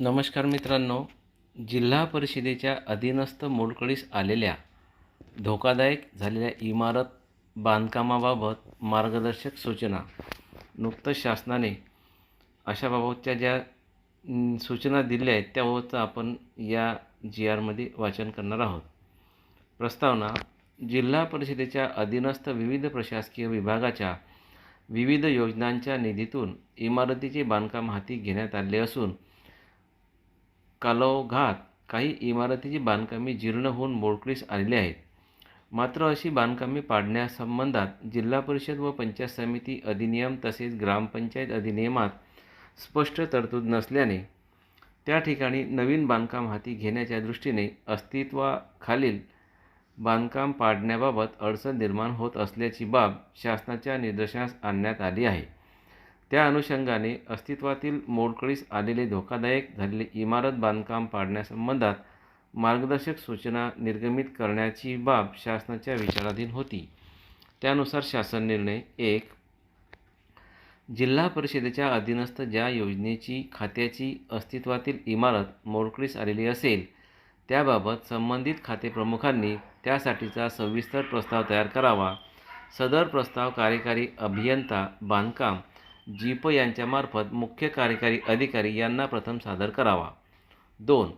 नमस्कार मित्रांनो. जिल्हा परिषदेच्या अधीनस्थ मोडकळीस आलेल्या धोकादायक झालेल्या इमारत बांधकामाबाबत मार्गदर्शक सूचना नुकतंच शासनाने अशाबाबतच्या ज्या सूचना दिल्या आहेत त्याबाबतचं आपण या जी आरमध्ये वाचन करणार आहोत. प्रस्तावना जिल्हा परिषदेच्या अधीनस्थ विविध प्रशासकीय विभागाच्या विविध योजनांच्या निधीतून इमारतीचे बांधकाम हाती घेण्यात आले असून कालौघात काही इमारतीची बांधकामे जीर्ण होऊन मोडकळीस आलेली आहेत. मात्र अशी बांधकामे पाडण्यासंबंधात जिल्हा परिषद व पंचायत समिती अधिनियम तसेच ग्रामपंचायत अधिनियमात स्पष्ट तरतूद नसल्याने त्या ठिकाणी नवीन बांधकाम हाती घेण्याच्या दृष्टीने अस्तित्वाखालील बांधकाम पाडण्याबाबत अडचण निर्माण होत असल्याची बाब शासनाच्या निदर्शनास आणण्यात आली आहे. त्या अनुषंगाने अस्तित्वातील मोडकळीस आलेले धोकादायक झालेले इमारत बांधकाम पाडण्यासंबंधात मार्गदर्शक सूचना निर्गमित करण्याची बाब शासनाच्या विचाराधीन होती. त्यानुसार शासन निर्णय एक जिल्हा परिषदेच्या अधीनस्थ ज्या योजनेची खात्याची अस्तित्वातील इमारत मोडकळीस आलेली असेल त्याबाबत संबंधित खातेप्रमुखांनी त्यासाठीचा सविस्तर प्रस्ताव तयार करावा. सदर प्रस्ताव कार्यकारी अभियंता बांधकाम जीप यांच्यामार्फत मुख्य कार्यकारी अधिकारी यांना प्रथम सादर करावा. दोन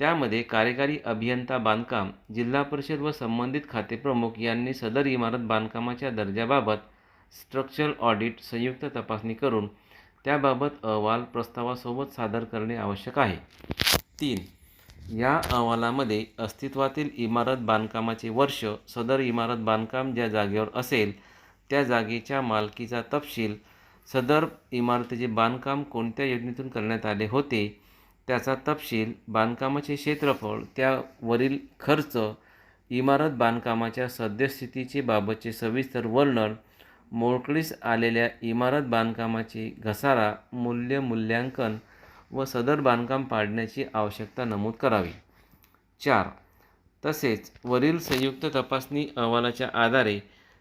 त्यामध्ये कार्यकारी अभियंता बांधकाम जिल्हा परिषद व संबंधित खातेप्रमुख यांनी सदर इमारत बांधकामाच्या दर्जाबाबत स्ट्रक्चरल ऑडिट संयुक्त तपासणी करून त्याबाबत अहवाल प्रस्तावासोबत सादर करणे आवश्यक आहे. तीन या अहवालामध्ये अस्तित्वातील इमारत बांधकामाचे वर्ष सदर इमारत बांधकाम ज्या जागेवर असेल त्या जागेच्या मालकीचा तपशील सदर इमारतीचे बांधकाम कोणत्या योजनेतून करण्यात आले होते त्याचा तपशील बांधकामाचे क्षेत्रफळ त्यावरील खर्च इमारत बांधकामाच्या सद्यस्थितीचे बाबतचे सविस्तर वर्णन मोळकळीस आलेल्या इमारत बांधकामाचे घसारा मूल्य मूल्यांकन व सदर बांधकाम पाडण्याची आवश्यकता नमूद करावी. चार. तसेच वरील संयुक्त तपासणी अहवालाच्या आधारे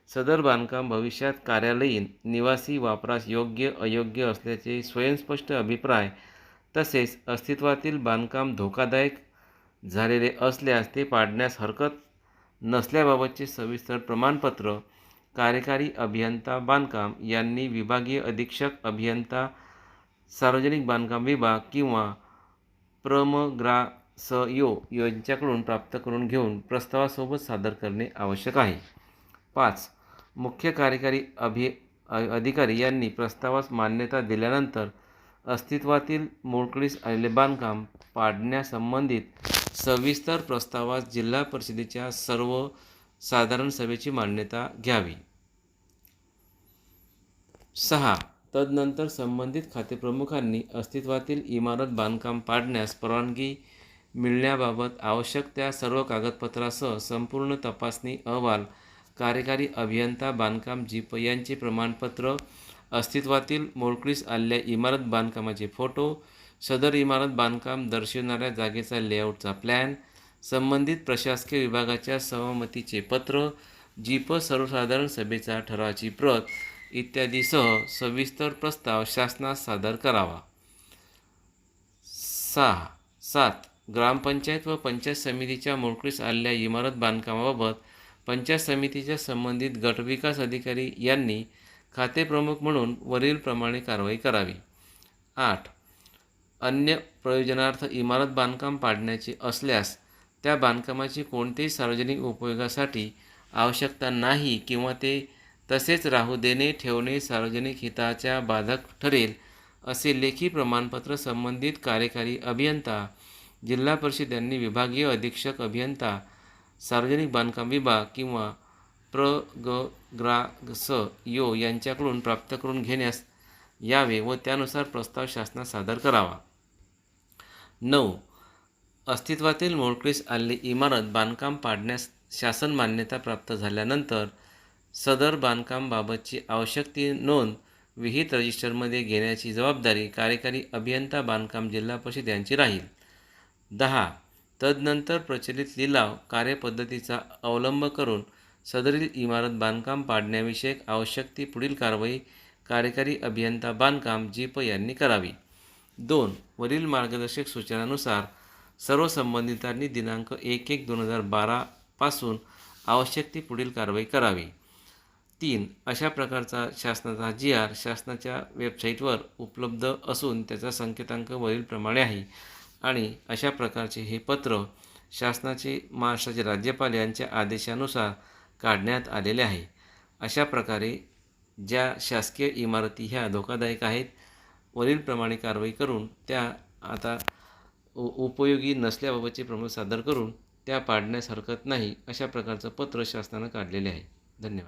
सदर बांधकाम भविष्यात कार्यालयीन निवासी वापरास योग्य अयोग्य असल्याचे स्वयंस्पष्ट अभिप्राय तसेच अस्तित्वातील बांधकाम धोकादायक झालेले असल्यास ते पाडण्यास हरकत नसल्याबाबतचे सविस्तर प्रमाणपत्र कार्यकारी अभियंता बांधकाम यांनी विभागीय अधीक्षक अभियंता सार्वजनिक बांधकाम विभाग किंवा प्रमग्रासयो यांच्याकडून प्राप्त करून घेऊन प्रस्तावासोबत सादर करणे आवश्यक आहे. पाच मुख्य कार्यकारी अभि अ- अधिकारी यांनी प्रस्तावास मान्यता दिल्यानंतर अस्तित्वातील मोडकळीस आलेले बांधकाम पाडण्यासंबंधित सविस्तर प्रस्तावास जिल्हा परिषदेच्या सर्व साधारण सभेची मान्यता घ्यावी. सहा. तदनंतर संबंधित खातेप्रमुखांनी अस्तित्वातील इमारत बांधकाम पाडण्यास परवानगी मिळण्याबाबत आवश्यक त्या सर्व कागदपत्रासह संपूर्ण तपासणी अहवाल कार्यकारी अभियंता बांधकाम जीप यांचे प्रमाणपत्र अस्तित्वातील मोडकळीस आलेल्या इमारत बांधकामाचे फोटो सदर इमारत बांधकाम दर्शवणाऱ्या जागेचा लेआउटचा प्लॅन संबंधित प्रशासकीय विभागाच्या सहमतीचे पत्र जीप सर्वसाधारण सभेचा ठरावाची प्रत इत्यादीसह सविस्तर प्रस्ताव शासनास सादर करावा. सहा. सात. ग्रामपंचायत व पंचायत समितीच्या मोडकळीस आलेल्या इमारत बांधकामाबाबत पंचायत समितीच्या संबंधित गटविकास अधिकारी यांनी खातेप्रमुख म्हणून वरीलप्रमाणे कारवाई करावी. आठ. अन्य प्रयोजनार्थ इमारत बांधकाम पाडण्याचे असल्यास त्या बांधकामाची कोणतेही सार्वजनिक उपयोगासाठी आवश्यकता नाही किंवा ते तसेच राहू देणे ठेवणे सार्वजनिक हिताच्या बाधक ठरेल असे लेखी प्रमाणपत्र संबंधित कार्यकारी अभियंता जिल्हा परिषद यांनी विभागीय अधीक्षक अभियंता सार्वजनिक बांधकाम विभाग किंवा प्र ग ग्राग स यो यांच्याकडून प्राप्त करून घेण्यास यावे व त्यानुसार प्रस्ताव शासनास सादर करावा. नऊ. अस्तित्वातील मोडकळीस आलेली इमारत बांधकाम पाडण्यास शासन मान्यता प्राप्त झाल्यानंतर सदर बांधकामबाबतची आवश्यक ती नोंद विहित रजिस्टरमध्ये घेण्याची जबाबदारी कार्यकारी अभियंता बांधकाम जिल्हा परिषद यांची राहील. दहा. तदनंतर प्रचलित लिलाव कार्यपद्धतीचा अवलंब करून सदरील इमारत बांधकाम पाडण्याविषयक आवश्यक ती पुढील कारवाई कार्यकारी अभियंता बांधकाम जीप यांनी करावी. दोन वरील मार्गदर्शक सूचनानुसार सर्व संबंधितांनी दिनांक एक एक दोन हजार बारापासून आवश्यक ती पुढील कारवाई करावी. तीन अशा प्रकारचा शासनाचा जी आर शासनाच्या वेबसाईटवर उपलब्ध असून त्याचा संकेतांक वरीलप्रमाणे आहे. आणि अशा प्रकारचे हे पत्र शासनाचे महाराष्ट्राचे राज्यपाल यांच्या आदेशानुसार काढण्यात आलेले आहे. अशा प्रकारे ज्या शासकीय इमारती ह्या धोकादायक आहेत वरीलप्रमाणे कारवाई करून त्या आता उ उपयोगी नसल्याबाबतचे प्रमोद सादर करून त्या पाडण्यास हरकत नाही अशा प्रकारचं पत्र शासनानं काढलेले आहे. धन्यवाद.